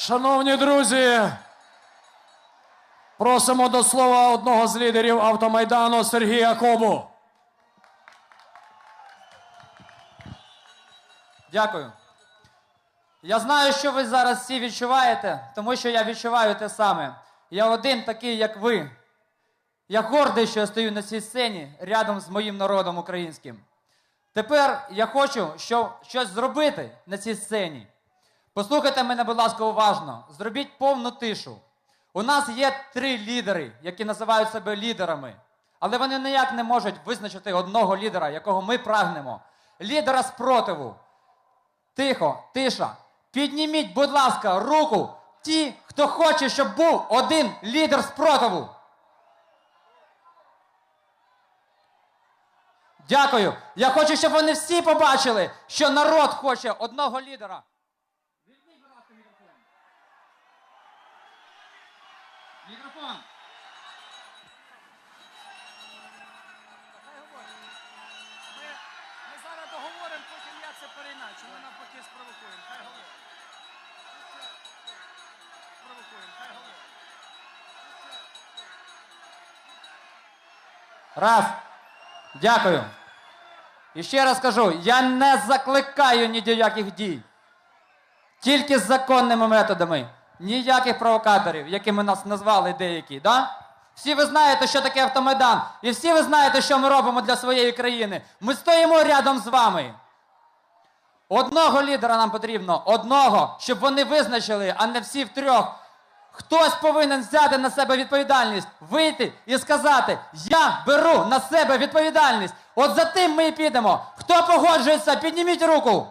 Шановні друзі, просимо до слова одного з лідерів автомайдану Сергія Кобу. Дякую. Я знаю, що ви зараз всі відчуваєте, тому що я відчуваю те саме. Я один такий, як ви. Я гордий, що я стою на цій сцені рядом з моїм народом українським. Тепер я хочу що, щось зробити на цій сцені. Послухайте мене, будь ласка, уважно. Зробіть повну тишу. У нас є три лідери, які називають себе лідерами. Але вони ніяк не можуть визначити одного лідера, якого ми прагнемо. Лідера спротиву. Тихо, тиша. Підніміть, будь ласка, руку ті, хто хоче, щоб був один лідер спротиву. Дякую. Я хочу, щоб вони всі побачили, що народ хоче одного лідера. Візьміть, будь ласка, мікрофон. Мікрофон. Ми, ми зараз договоримо, потім я це переначу. Ми навпаки спровокуємо. Хай говорить. Спровокуємо, хай говорить. Раз. Дякую. І ще раз кажу: я не закликаю ні до яких дій. Тільки з законними методами. Ніяких провокаторів, якими нас назвали деякі, да? Всі ви знаєте, що таке автомайдан. І всі ви знаєте, що ми робимо для своєї країни. Ми стоїмо рядом з вами. Одного лідера нам потрібно, одного, щоб вони визначили, а не всі втрьох. Хтось повинен взяти на себе відповідальність, вийти і сказати: Я беру на себе відповідальність. От за тим ми і підемо. Хто погоджується, підніміть руку.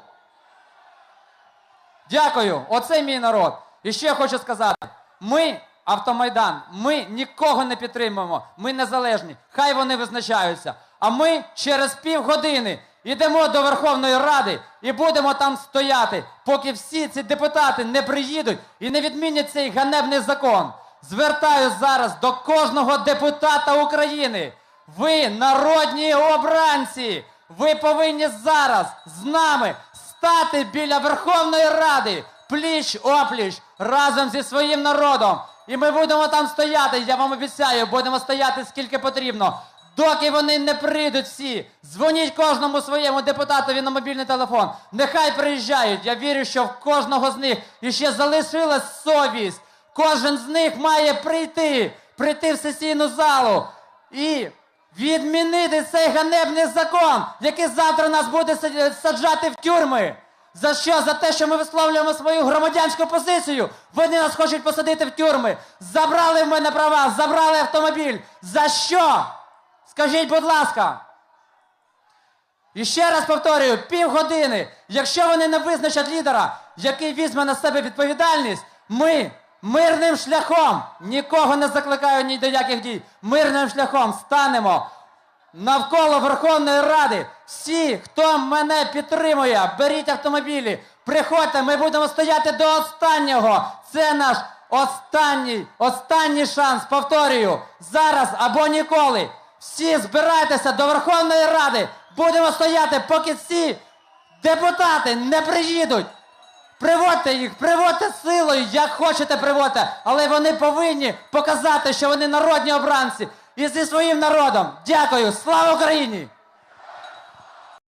Дякую, оце мій народ. І ще хочу сказати: ми, автомайдан, ми нікого не підтримуємо, ми незалежні. Хай вони визначаються. А ми через півгодини йдемо до Верховної Ради і будемо там стояти, поки всі ці депутати не приїдуть і не відмінять цей ганебний закон. Звертаюсь зараз до кожного депутата України. Ви народні обранці. Ви повинні зараз з нами стати біля Верховної Ради пліч опліч разом зі своїм народом. І ми будемо там стояти. Я вам обіцяю, будемо стояти скільки потрібно. Доки вони не прийдуть всі, дзвоніть кожному своєму депутатові на мобільний телефон. Нехай приїжджають. Я вірю, що в кожного з них іще залишилась совість. Кожен з них має прийти, прийти в сесійну залу і відмінити цей ганебний закон, який завтра нас буде саджати в тюрми. За що? За те, що ми висловлюємо свою громадянську позицію. Вони нас хочуть посадити в тюрми. Забрали в мене права, забрали автомобіль. За що? Скажіть, будь ласка. І ще раз повторюю, півгодини. Якщо вони не визначать лідера, який візьме на себе відповідальність, ми мирним шляхом нікого не закликаю ні до яких дій. Мирним шляхом станемо навколо Верховної Ради. Всі, хто мене підтримує, беріть автомобілі, приходьте, ми будемо стояти до останнього. Це наш останній, останній шанс. Повторюю, зараз або ніколи. Всі збирайтеся до Верховної Ради. Будемо стояти, поки всі депутати не приїдуть. Приводьте їх, приводьте силою, як хочете приводьте, але вони повинні показати, що вони народні обранці і зі своїм народом. Дякую, слава Україні!